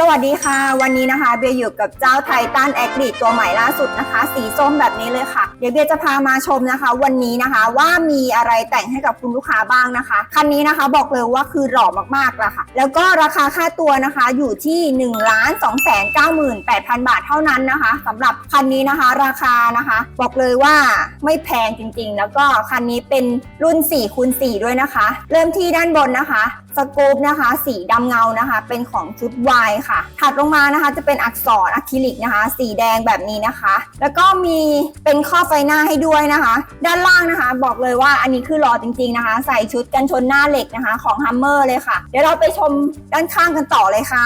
สวัสดีค่ะ วันนี้นะคะเบียร์อยู่กับเจ้าไททันแอคดีตัวใหม่ล่าสุดนะคะ สีส้มแบบนี้เลยค่ะ เดี๋ยวเบียร์จะพามาชมนะคะ วันนี้นะคะว่ามีอะไรแต่งให้กับคุณลูกค้าบ้างนะคะ คันนี้นะคะบอกเลยว่าคือหล่อมากๆล้วค่ะ แล้วก็ราคาค่าตัวนะคะอยู่ที่1นึ่งล้านสองแสนเก้าหมื่นแปดพันบาทเท่านั้นนะคะสำหรับคันนี้นะคะราคานะคะ บอกเลยว่าไม่แพงจริงๆ แล้วก็คันนี้เป็นรุ่น4คูณ4ด้วยนะคะ เริ่มที่ด้านบนนะคะ สกูปนะคะ สีดำเงานะคะ เป็นของชุดวายค่ะ ถัดลงมานะคะ จะเป็นอักษรอะคริลิกนะคะ สีแดงแบบนี้นะคะ แล้วก็มีเป็นข้อไฟหน้าให้ด้วยนะคะ ด้านล่างนะคะ บอกเลยว่าอันนี้คือหล่อจริง ๆนะคะ ใส่ชุดกันชนหน้าเหล็กนะคะ ของฮัมเมอร์เลยค่ะ เดี๋ยวเราไปชมด้านข้างกันต่อเลยค่ะ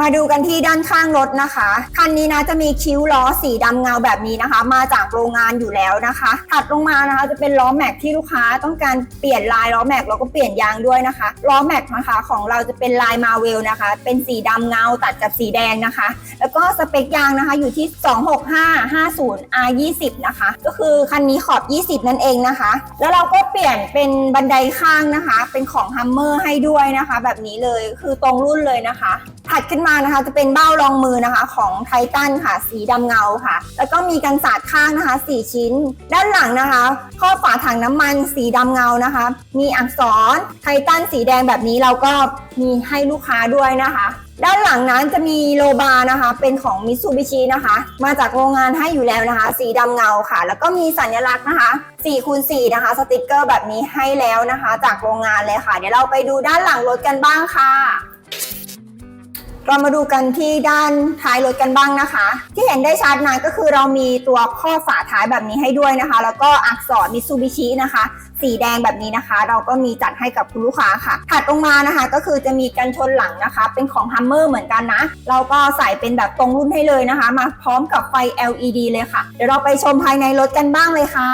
มาดูกันที่ด้านข้างรถนะคะ คันนี้นะจะมีคิ้วล้อสีดำเงาแบบนี้นะคะ มาจากโรงงานอยู่แล้วนะคะ ถัดลงมานะคะจะเป็นล้อแม็กที่ลูกค้าต้องการเปลี่ยนลายล้อแม็กแล้วก็เปลี่ยนยางด้วยนะคะล้อแม็กนะคะของเราจะเป็นลายมาเวลนะคะ เป็นสีดำเงาตัดกับสีแดงนะคะ แล้วก็สเปคยางนะคะอยู่ที่ 26550 R20 นะคะ ก็คือคันนี้ขอบ 20 นั่นเองนะคะ แล้วเราก็เปลี่ยนเป็นบันไดข้างนะคะ เป็นของฮัมเมอร์ให้ด้วยนะคะ แบบนี้เลยคือตรงรุ่นเลยนะคะ ถัดขึ้นมานะคะ จะเป็นเบ้ารองมือนะคะของไททันค่ะ สีดำเงาค่ะ แล้วก็มีกันสาดข้างนะคะ 4 ชิ้น ด้านหลังนะคะ ข้อฝาถังน้ำมันสีดำเงานะคะ มีอักษรไททันสีแดงแบบนี้เราก็มีให้ลูกค้าด้วยนะคะ ด้านหลังนั้นจะมีโลบานะคะ เป็นของมิ t ซูบิชินะคะ มาจากโรงงานให้อยู่แล้วนะคะ สีดำเงาค่ะ แล้วก็มีสัญลักษณ์นะคะ4คูณ4นะคะ สติกเกอร์แบบนี้ให้แล้วนะคะ จากโรงงานเลยค่ะ เดี๋ยวเราไปดูด้านหลังรถกันบ้างค่ะ เรามาดูกันที่ด้านท้ายรถกันบ้างนะคะ ที่เห็นได้ชัดนะก็คือเรามีตัวข้อฝาท้ายแบบนี้ให้ด้วยนะคะ แล้วก็อักษรมิ t ซูบิชินะคะ สีแดงแบบนี้นะคะ เราก็มีจัดให้กับคุณลูกค้าค่ะถัดลงมานะคะ ก็คือจะมีกันชนหลังนะคะ เป็นของฮัมเมอร์เหมือนกันนะ เราก็ใส่เป็นแบบตรงรุ่นให้เลยนะคะ มาพร้อมกับไฟ LED เลยค่ะ เดี๋ยวเราไปชมภายในรถกันบ้างเลยค่ะ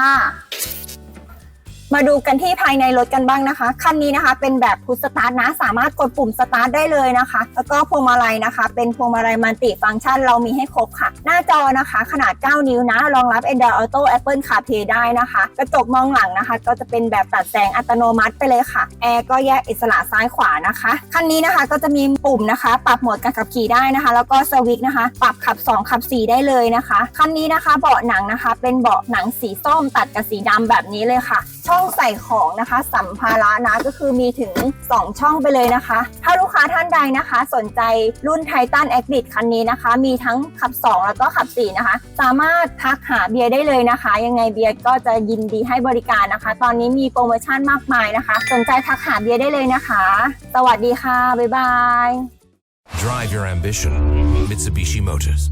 มาดูกันที่ภายในรถกันบ้างนะคะ คันนี้นะคะ เป็นแบบพุชสตาร์ทนะ สามารถกดปุ่มสตาร์ทได้เลยนะคะ แล้วก็พวงมาลัยนะคะ เป็นพวงมาลัยมัลติฟังก์ชันเรามีให้ครบค่ะ หน้าจอนะคะ ขนาด 9 นิ้วนะ รองรับ Android Auto Apple CarPlay ได้นะคะ กระจกมองหลังนะคะ ก็จะเป็นแบบตัดแสงอัตโนมัติไปเลยค่ะ แอร์ก็แยกอิสระซ้ายขวานะคะ คันนี้นะคะก็จะมีปุ่มนะคะ ปรับโหมดการขับขี่ได้นะคะ แล้วก็สวิตช์นะคะ ปรับขับ 2 ขับ 4 ได้เลยนะคะ คันนี้นะคะ เบาะหนังนะคะ เป็นเบาะหนังสีส้มตัดกับสีดำแบบนี้เลยค่ะช่องใส่ของนะคะ สัมภาระนะก็คือมีถึง 2 ช่องไปเลยนะคะ ถ้าลูกค้าท่านใดนะคะ สนใจรุ่นไททันแอคดิคันนี้นะคะ มีทั้งขับ 2 แล้วก็ขับ 4 นะคะ สามารถทักหาเบียร์ได้เลยนะคะ ยังไงเบียร์ก็จะยินดีให้บริการนะคะ ตอนนี้มีโปรโมชั่นมากมายนะคะ สนใจทักหาเบียร์ได้เลยนะคะ สวัสดีค่ะบ๊ายบาย Drive your ambition. Mitsubishi Motors.